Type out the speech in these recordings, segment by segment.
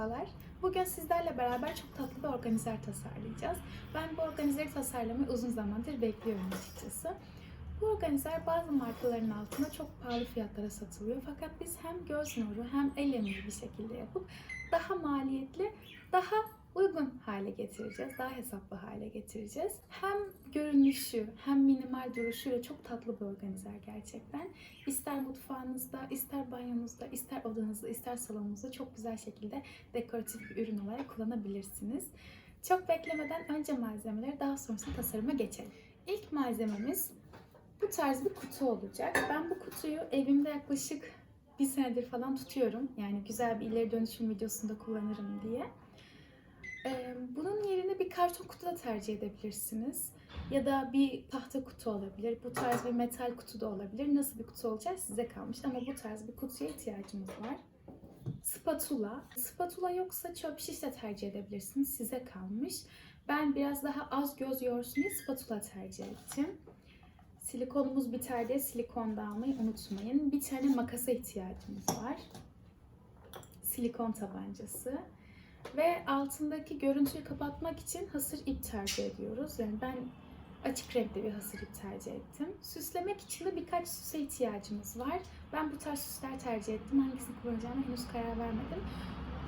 Merhabalar. Bugün sizlerle beraber çok tatlı bir organizer tasarlayacağız. Ben bu organizeri tasarlamayı uzun zamandır bekliyorum açıkçası. Bu organizer bazı markaların altında çok pahalı fiyatlara satılıyor. Fakat biz hem göz nuru hem el emeği bir şekilde yapıp daha maliyetli, daha uygun hale getireceğiz. Daha hesaplı hale getireceğiz. Hem görünüşü hem minimal duruşuyla çok tatlı bir organizer gerçekten. İster mutfağınızda, ister banyonuzda, ister odanızda, ister salonunuzda çok güzel şekilde dekoratif bir ürün olarak kullanabilirsiniz. Çok beklemeden önce malzemeleri daha sonrasında tasarıma geçelim. İlk malzememiz bu tarz bir kutu olacak. Ben bu kutuyu evimde yaklaşık bir senedir falan tutuyorum. Yani güzel bir ileri dönüşüm videosunda kullanırım diye. Bunun yerine bir karton kutu da tercih edebilirsiniz. Ya da bir tahta kutu olabilir. Bu tarz bir metal kutu da olabilir. Nasıl bir kutu olacak size kalmış. Ama bu tarz bir kutuya ihtiyacımız var. Spatula. Spatula yoksa çöp şiş de tercih edebilirsiniz. Size kalmış. Ben biraz daha az göz yorsun diye spatula tercih ettim. Silikonumuz biter diye silikon da almayı unutmayın. Bir tane makasa ihtiyacımız var. Silikon tabancası. Ve altındaki görüntüyü kapatmak için hasır ip tercih ediyoruz. Yani ben açık renkli bir hasır ip tercih ettim. Süslemek için de birkaç süse ihtiyacımız var. Ben bu tarz süsler tercih ettim. Hangisini kullanacağıma henüz karar vermedim.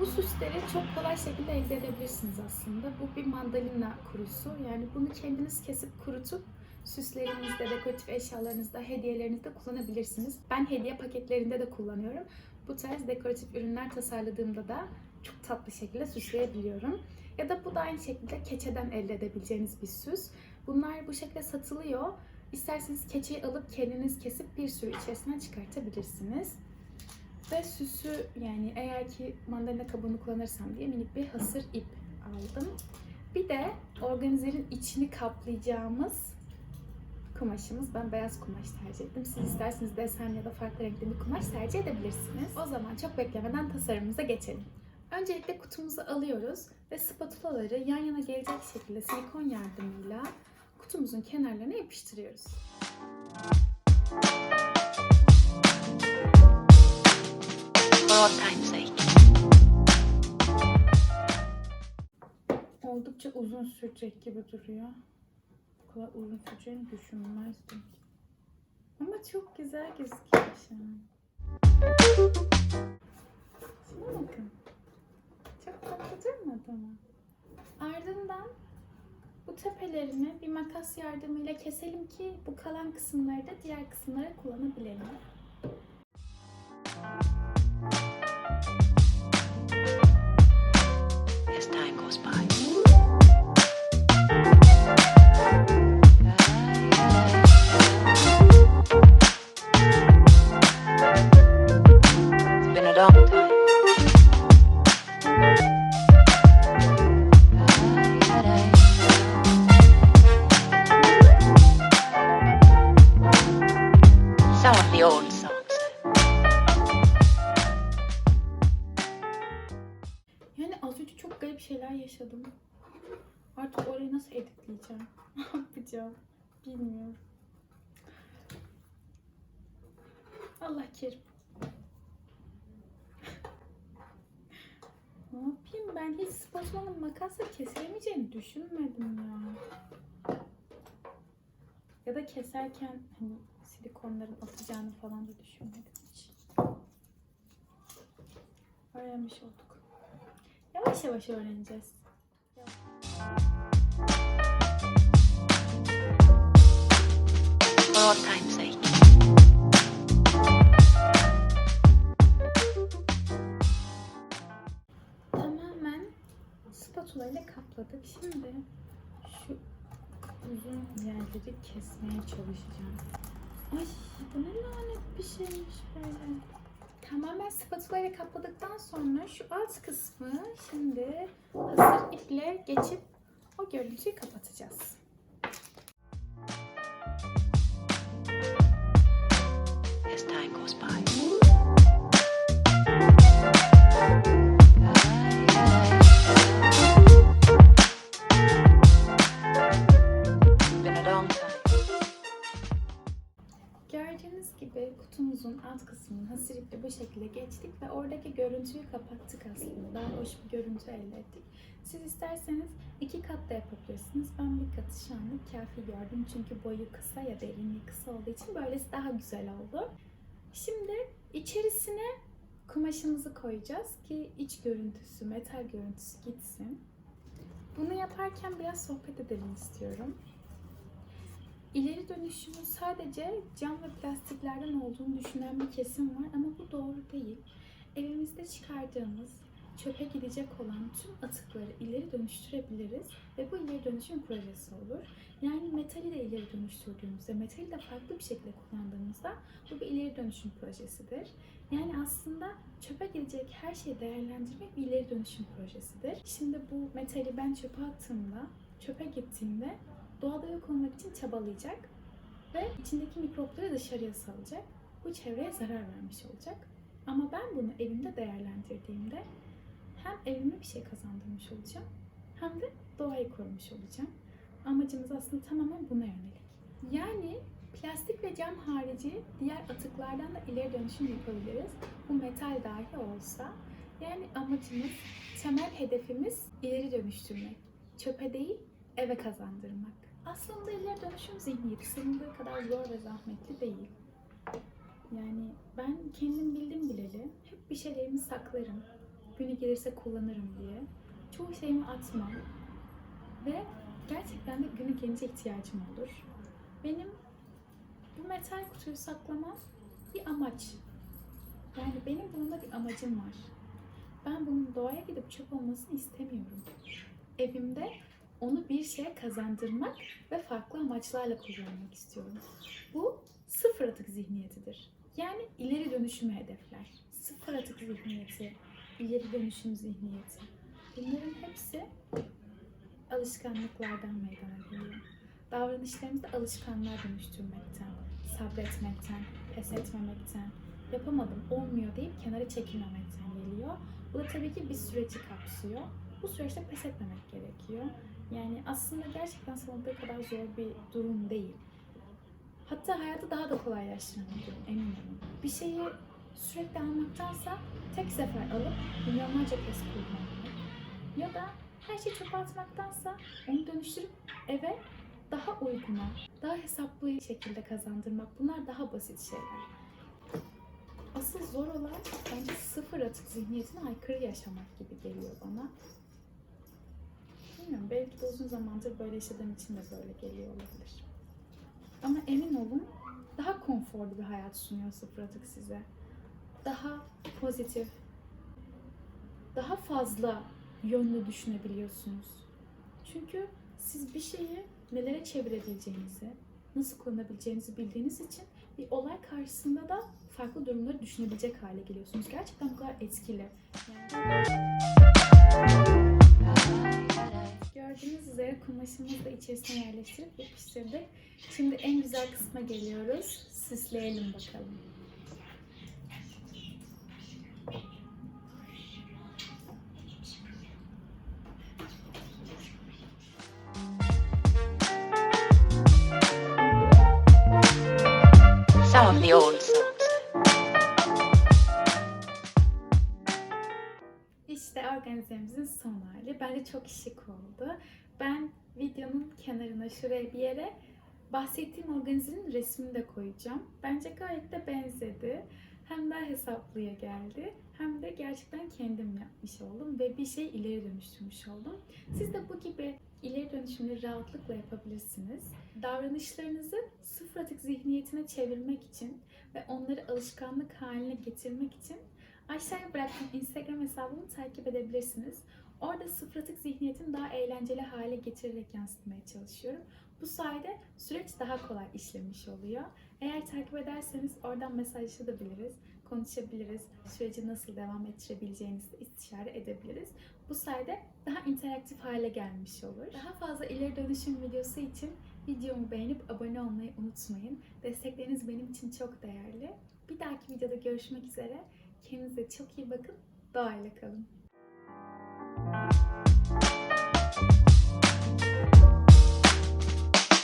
Bu süsleri çok kolay şekilde elde edebilirsiniz aslında. Bu bir mandalina kurusu. Yani bunu kendiniz kesip kurutup süslerinizde, dekoratif eşyalarınızda, hediyelerinizde kullanabilirsiniz. Ben hediye paketlerinde de kullanıyorum. Bu tarz dekoratif ürünler tasarladığımda da çok tatlı şekilde süsleyebiliyorum. Ya da bu da aynı şekilde keçeden elde edebileceğiniz bir süs. Bunlar bu şekilde satılıyor. İsterseniz keçeyi alıp kendiniz kesip bir sürü içerisinden çıkartabilirsiniz. Ve süsü yani eğer ki mandalina kabuğunu kullanırsam diye minik bir hasır ip aldım. Bir de organizerin içini kaplayacağımız kumaşımız. Ben beyaz kumaş tercih ettim. Siz isterseniz desen ya da farklı renkli bir kumaş tercih edebilirsiniz. O zaman çok beklemeden tasarımımıza geçelim. Öncelikle kutumuzu alıyoruz ve spatulaları yan yana gelecek şekilde silikon yardımıyla kutumuzun kenarlarına yapıştırıyoruz. Oldukça uzun sürecek gibi duruyor. Bu kadar uzun süreceğini düşünmezdim. Ama çok güzel gözüküyor şu an. Şuna bakın. Mı? Ardından bu tepelerini bir makas yardımıyla keselim ki bu kalan kısımları da diğer kısımlara kullanabilelim. Old songs. Yani az önce çok garip şeyler yaşadım. Artık orayı nasıl editleyeceğim? Ne yapacağım? Bilmiyorum. Allah kerim. ne yapayım ben hiç spatulanın makasla kesilemeyeceğini düşünmedim ya. Ya da keserken hani silikonların atacağını falan da düşünmedim hiç. Öğrenmiş olduk. Yavaş yavaş öğreneceğiz. For time's sake. Tamamen spatula ile kapladık. Şimdi yerleri kesmeye çalışacağım. Ay bu ne lanet bir şeymiş böyle. Tamamen spatula ile kapladıktan sonra şu alt kısmı şimdi hasır iple geçip o görüntüyü kapatacağız. As time goes by. Hasırlıkla bu şekilde geçtik ve oradaki görüntüyü kapattık aslında. Daha hoş bir görüntü elde ettik. Siz isterseniz iki kat da yapabilirsiniz. Ben bir katı şu anlık kafi gördüm. Çünkü boyu kısa ya derinliği kısa olduğu için böylesi daha güzel oldu. Şimdi içerisine kumaşımızı koyacağız ki iç görüntüsü, metal görüntüsü gitsin. Bunu yaparken biraz sohbet edelim istiyorum. İleri dönüşümün sadece cam ve plastiklerden olduğunu düşünen bir kesim var ama bu doğru değil. Evimizde çıkardığımız, çöpe gidecek olan tüm atıkları ileri dönüştürebiliriz ve bu ileri dönüşüm projesi olur. Yani metali de ileri dönüştürdüğümüzde, metali de farklı bir şekilde kullandığımızda bu bir ileri dönüşüm projesidir. Yani aslında çöpe gidecek her şeyi değerlendirmek bir ileri dönüşüm projesidir. Şimdi bu metali ben çöpe attığımda, çöpe gittiğinde doğada yok olmak için çabalayacak ve içindeki mikropları dışarıya salacak. Bu çevreye zarar vermiş olacak. Ama ben bunu evimde değerlendirdiğimde hem evime bir şey kazandırmış olacağım hem de doğayı korumuş olacağım. Amacımız aslında tamamen buna yönelik. Yani plastik ve cam harici diğer atıklardan da ileri dönüşüm yapabiliriz. Bu metal dahi olsa. Yani amacımız, temel hedefimiz ileri dönüştürmek. Çöpe değil, eve kazandırmak. Aslında ileri dönüşüm zihniyeti sanıldığı kadar zor ve zahmetli değil. Yani ben kendim bildim bileli hep bir şeylerimi saklarım. Günü gelirse kullanırım diye. Çoğu şeyimi atmam. Ve gerçekten de günü gelince ihtiyacım olur. Benim bu metal kutuyu saklamam bir amaç. Yani benim bununla bir amacım var. Ben bunun doğaya gidip çöp olmasını istemiyorum. Evimde onu bir şeye kazandırmak ve farklı amaçlarla kullanmak istiyorum. Bu sıfır atık zihniyetidir. Yani ileri dönüşümü hedefler. Sıfır atık zihniyeti, ileri dönüşüm zihniyeti. Bunların hepsi alışkanlıklardan meydana geliyor. Davranışlarımızı alışkanlığa dönüştürmekten, sabretmekten, pes etmemekten, yapamadım, olmuyor deyip kenara çekilmemekten geliyor. Bu da tabii ki bir süreci kapsıyor. Bu süreçte pes etmemek gerekiyor. Yani aslında gerçekten sanıldığı kadar zor bir durum değil. Hatta hayatı daha da kolaylaştıran bir durum emin olun. Bir şeyi sürekli almaktansa tek sefer alıp milyonlarca kez kullanmak. Ya da her şeyi çöpe atmaktansa onu dönüştürüp eve daha uyguna, daha hesaplı şekilde kazandırmak. Bunlar daha basit şeyler. Asıl zor olan bence sıfır atık zihniyetine aykırı yaşamak gibi geliyor bana. Belki de uzun zamandır böyle yaşadığım için de böyle geliyor olabilir. Ama emin olun daha konforlu bir hayat sunuyor sıfır atık size. Daha pozitif, daha fazla yönlü düşünebiliyorsunuz. Çünkü siz bir şeyi nelere çevirebileceğinizi, nasıl kullanabileceğinizi bildiğiniz için bir olay karşısında da farklı durumları düşünebilecek hale geliyorsunuz. Gerçekten bu kadar etkili. Gördüğünüz üzere kumaşımızı da içerisine yerleştirip yapıştırdık. Şimdi en güzel kısma geliyoruz. Süsleyelim bakalım. Organizemizin son hali. Bence çok şık oldu. Ben videonun kenarına şuraya bir yere bahsettiğim organizenin resmini de koyacağım. Bence gayet de benzedi. Hem daha hesaplıya geldi hem de gerçekten kendim yapmış oldum ve bir şey ileri dönüştürmüş oldum. Siz de bu gibi ileri dönüşümleri rahatlıkla yapabilirsiniz. Davranışlarınızı sıfır atık zihniyetine çevirmek için ve onları alışkanlık haline getirmek için aşağıya bıraktığım Instagram hesabımı takip edebilirsiniz. Orada sıfır atık zihniyetini daha eğlenceli hale getirerek yansıtmaya çalışıyorum. Bu sayede süreç daha kolay işlemiş oluyor. Eğer takip ederseniz oradan mesajlaşabiliriz, konuşabiliriz, süreci nasıl devam ettirebileceğinizi istişare edebiliriz. Bu sayede daha interaktif hale gelmiş olur. Daha fazla ileri dönüşüm videosu için videomu beğenip abone olmayı unutmayın. Destekleriniz benim için çok değerli. Bir dahaki videoda görüşmek üzere. Kendinize çok iyi bakın. Doğayla kalın.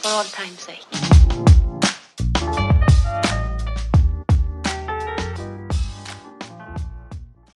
For all time's sake.